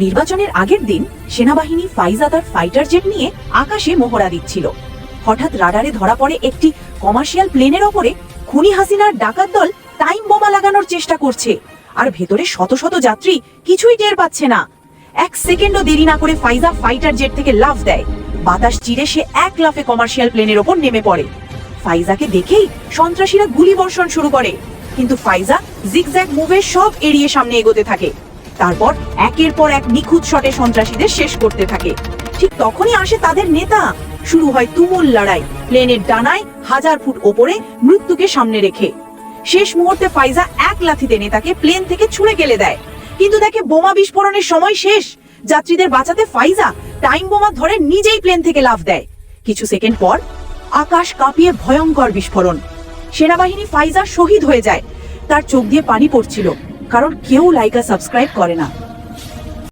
নির্বাচনের আগের দিন সেনাবাহিনী ফাইজা তার ফাইটার জেট নিয়ে আকাশে মহড়া দিচ্ছিল। হঠাৎ রাডারে ধরা পড়ে একটি কমার্শিয়াল প্লেনের ওপরে খুনি হাসিনার ডাকাত দল টাইম বোমা লাগানোর চেষ্টা করছে, আর ভেতরে শত শত যাত্রী কিছুই টের পাচ্ছে না। এক সেকেন্ডও দেরি না করে ফাইজা ফাইটার জেট থেকে লাফ দেয়। বাতাস চিরে সে এক লাফে কমার্শিয়াল প্লেনের ওপর নেমে পড়ে। ফাইজাকে দেখেই সন্ত্রাসীরা গুলি বর্ষণ শুরু করে, কিন্তু ফাইজা জিগজ্যাগ মুভে সব এড়িয়ে সামনে এগোতে থাকে। তারপর একের পর এক নিখুঁত শটে সন্ত্রাসীদের শেষ করতে থাকে। ঠিক তখনই আসে তাদের নেতা। শুরু হয় তুমুল লড়াই। প্লেনের ডানায় হাজার ফুট ওপরে মৃত্যুকে সামনে রেখে। শেষ মুহূর্তে ফাইজা এক লাথিতে নেতাকে প্লেন থেকে ছুঁড়ে গেলে দেয়। কিন্তু দেখে বোমা বিস্ফোরণের সময় শেষ। যাত্রীদের বাঁচাতে ফাইজা টাইম বোমা ধরে নিজেই প্লেন থেকে লাফ দেয়। কিছু সেকেন্ড পর আকাশ কাঁপিয়ে ভয়ঙ্কর বিস্ফোরণ। সেনাবাহিনী ফাইজা শহীদ হয়ে যায়। তার চোখ দিয়ে পানি পড়ছিল। কারণ কেউ লাইক আর সাবস্ক্রাইব করে না।